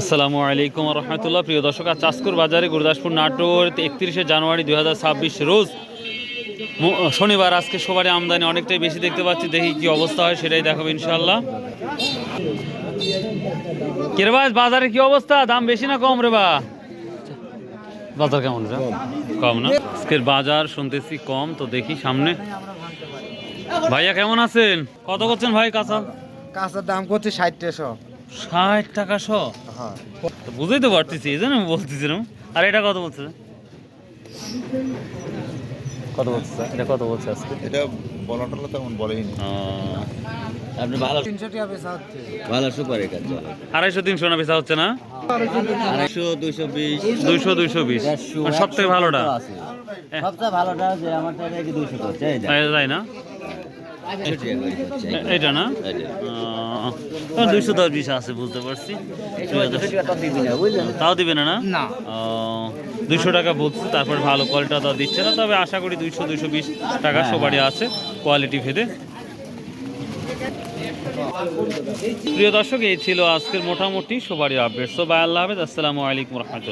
আসসালামু আলাইকুম রহমতুল্লাহ। প্রিয় দর্শক, আজ চাষকুর বাজারে গুরুদাসপুর নাটোর একত্রিশে জানুয়ারি দুই হাজার ছাব্বিশ রোজ শনিবার, আজকে সবারই আমদানি অনেকটাই বেশি দেখতে পাচ্ছি, দেখি কি অবস্থা হয়, সেটাই দেখাবো ইনশাল্লাহ কিরবাজ বাজারে কি অবস্থা? দাম বেশি না কম রে বা? বাজার কেমন রে? কম না? আজকের বাজার শুনতেছি কম, তো দেখি সামনে। ভাইয়া কেমন আছেন? কত করছেন ভাই কাঁচা? কাঁচার দাম করছে ষাট টাকা ষাট টাকা শ। হ্যাঁ। তো বুঝতেই তো পারতেছি এই জন্য আমি বলতেছিলাম আর এটা কত বলছে? কত বলছে এটা কত বলছে আজকে? এটা বলা টলা তেমন বলেনি আপনি ভালো। তিনশো টাকা বেচা হচ্ছে। ভালো সুপারি কাজ আড়াইশো তিনশো না বেচা হচ্ছে না? আড়াইশো দুইশো বিশ। দুইশো দুইশো বিশ। মানে সব থেকে ভালোটা সবচেয়ে ভালোটা যে আমার দুইশো করছে এই এই তাই না? একশো টাকা করে করছে এ- এইটা না দুইশো দশ বিশ আছে বুঝতে পারছি। তাও দিবে না না? না। দুইশো টাকা বলছে তারপর ভালো কোয়ালিটি তাও দিচ্ছে না তবে আশা করি দুইশো দুইশো বিশ টাকা সবারই আছে কোয়ালিটি ভেদে। প্রিয় দর্শক এই ছিল আজকের মোটামুটি সবারই আপডেট সো বাই আল্লাহ হাফেজ আসসালামু আলাইকুম রহমতুল্লাহ।